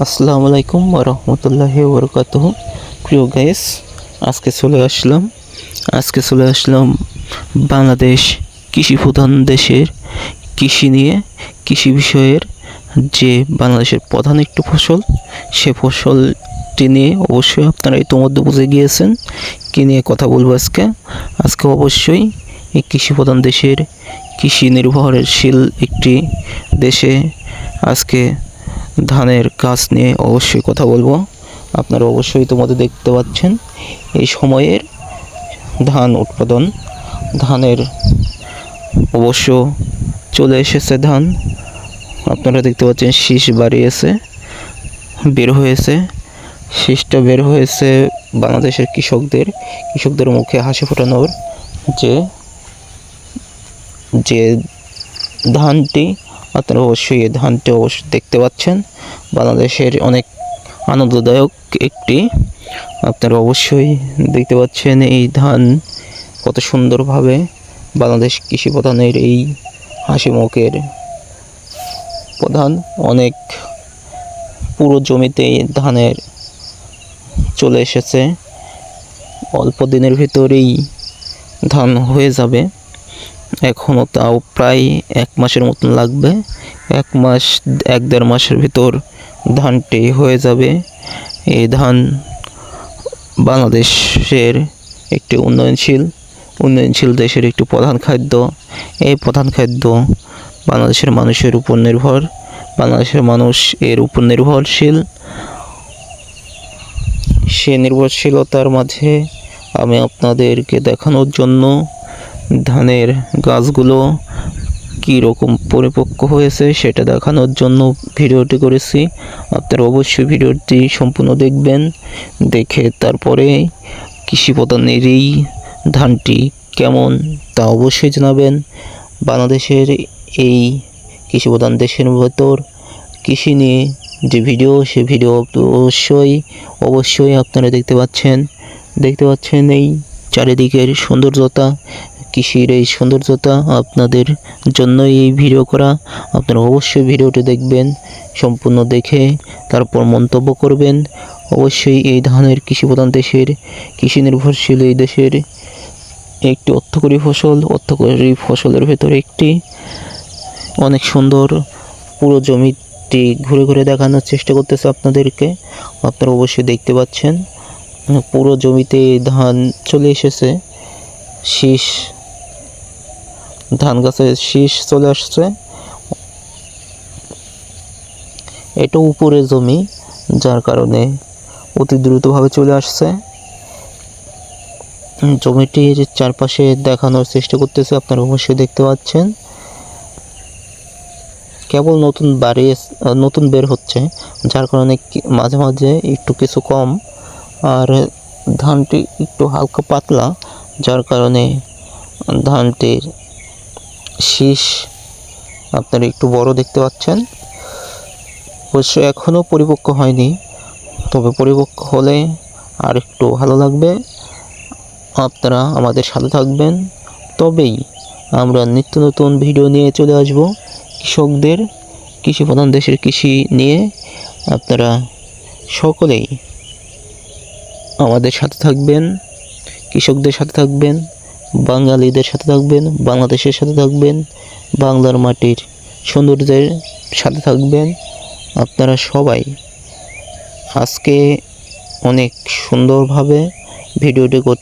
আসসালামু আলাইকুম রহমতুল্লাহ বরকাত প্রিয় গাইস আজকে চলে আসলাম। আজকে চলে আসলাম বাংলাদেশ কৃষি প্রধান দেশের কৃষি নিয়ে। কৃষি বিষয়ের যে বাংলাদেশের প্রধান একটু ফসল, সে ফসলটি নিয়ে অবশ্যই আপনারা ইতোমধ্যে বুঝে গিয়েছেন। কী নিয়ে কথা বলব আজকে? আজকে অবশ্যই এই কৃষি প্রধান দেশের কৃষি নির্ভরশীল একটি দেশে আজকে ধানের গাছ নিয়ে অবশ্যই কথা বলব। আপনারা অবশ্যই তোমাদের দেখতে পাচ্ছেন এই সময়ের ধান উৎপাদন। ধানের অবশ্য চলে এসেছে ধান। আপনারা দেখতে পাচ্ছেন শীষ বাড়িয়েছে, বের হয়েছে। শীষটা বের হয়েছে বাংলাদেশের কৃষকদের কৃষকদের মুখে হাসি ফোটানোর যে যে ধানটি আপনারা অবশ্যই এই ধানটি অবশ্যই দেখতে পাচ্ছেন। বাংলাদেশের অনেক আনন্দদায়ক একটি, আপনারা অবশ্যই দেখতে পাচ্ছেন এই ধান কত সুন্দরভাবে বাংলাদেশ কৃষি প্রধানের এই হাসি মুখের প্রধান। অনেক পুরো জমিতে ধানের চলে এসেছে। অল্প দিনের ভিতরেই ধান হয়ে যাবে। এখনও তাও প্রায় এক মাসের মতন লাগবে। এক মাস, এক দেড় মাসের ভিতর ধানটি হয়ে যাবে। এই ধান বাংলাদেশের একটি উন্নয়নশীল উন্নয়নশীল দেশের একটি প্রধান খাদ্য। এই প্রধান খাদ্য বাংলাদেশের মানুষের উপর নির্ভর। বাংলাদেশের মানুষ এর উপর নির্ভরশীল। সে নির্ভরশীলতার মাঝে আমি আপনাদেরকে দেখানোর জন্য ধানের গাছগুলো কী রকম পরিপক্ক হয়েছে সেটা দেখানোর জন্য ভিডিওটি করেছি। আপনারা অবশ্যই ভিডিওটি সম্পূর্ণ দেখবেন, দেখে তারপরে কৃষি প্রধানের এই ধানটি কেমন তা অবশ্যই জানাবেন। বাংলাদেশের এই কৃষি প্রধান দেশের ভেতর কৃষি নিয়ে যে ভিডিও, সে ভিডিও অবশ্যই অবশ্যই আপনারা দেখতে পাচ্ছেন। দেখতে পাচ্ছেন এই চারিদিকের সৌন্দর্যতা কৃষির এই সৌন্দর্যতা আপনাদের জন্য এই ভিডিও করা। আপনারা অবশ্যই ভিডিওটি দেখবেন, সম্পূর্ণ দেখে তারপর মন্তব্য করবেন। অবশ্যই এই ধানের কৃষি প্রধান দেশের, কৃষি নির্ভরশীল এই দেশের একটি অর্থকরী ফসল, অর্থকরী ফসলের ভেতরে একটি অনেক সুন্দর পুরো জমিটি ঘুরে ঘুরে দেখানোর চেষ্টা করতেছে আপনাদেরকে। আপনারা অবশ্যই দেখতে পাচ্ছেন, পুরো জমিতে ধান চলে এসেছে। শীষ ধান গাছের শীষ চলে আসছে। এটা উপরে জমি, যার কারণে অতি দ্রুতভাবে চলে আসছে। জমিটির চারপাশে দেখানোর চেষ্টা করতেছে, আপনারা অবশ্যই দেখতে পাচ্ছেন। কেবল নতুন বাড়ি, নতুন বের হচ্ছে, যার কারণে মাঝে মাঝে একটু কিছু কম। আর ধানটি একটু হালকা পাতলা, যার কারণে ধানটির শীষ আপনারা একটু বড় দেখতে পাচ্ছেন। অবশ্য এখনও পরিপক্ক হয়নি, তবে পরিপক্ক হলে আর একটু ভালো লাগবে। আপনারা আমাদের সাথে থাকবেন। তবেই আমরা নিত্য নতুন ভিডিও নিয়ে চলে আসব। কৃষকদের কৃষি প্রধান দেশের কৃষি নিয়ে আপনারা সকলেই আমাদের সাথে থাকবেন, কৃষকদের সাথে থাকবেন। বাঙালিদের সাথে থাকবেন, বাংলাদেশের সাথে থাকবেন, বাংলার মাটির সৌন্দর্যের সাথে থাকবেন। আপনারা সবাই আজকে অনেক সুন্দরভাবে ভিডিওটি করতে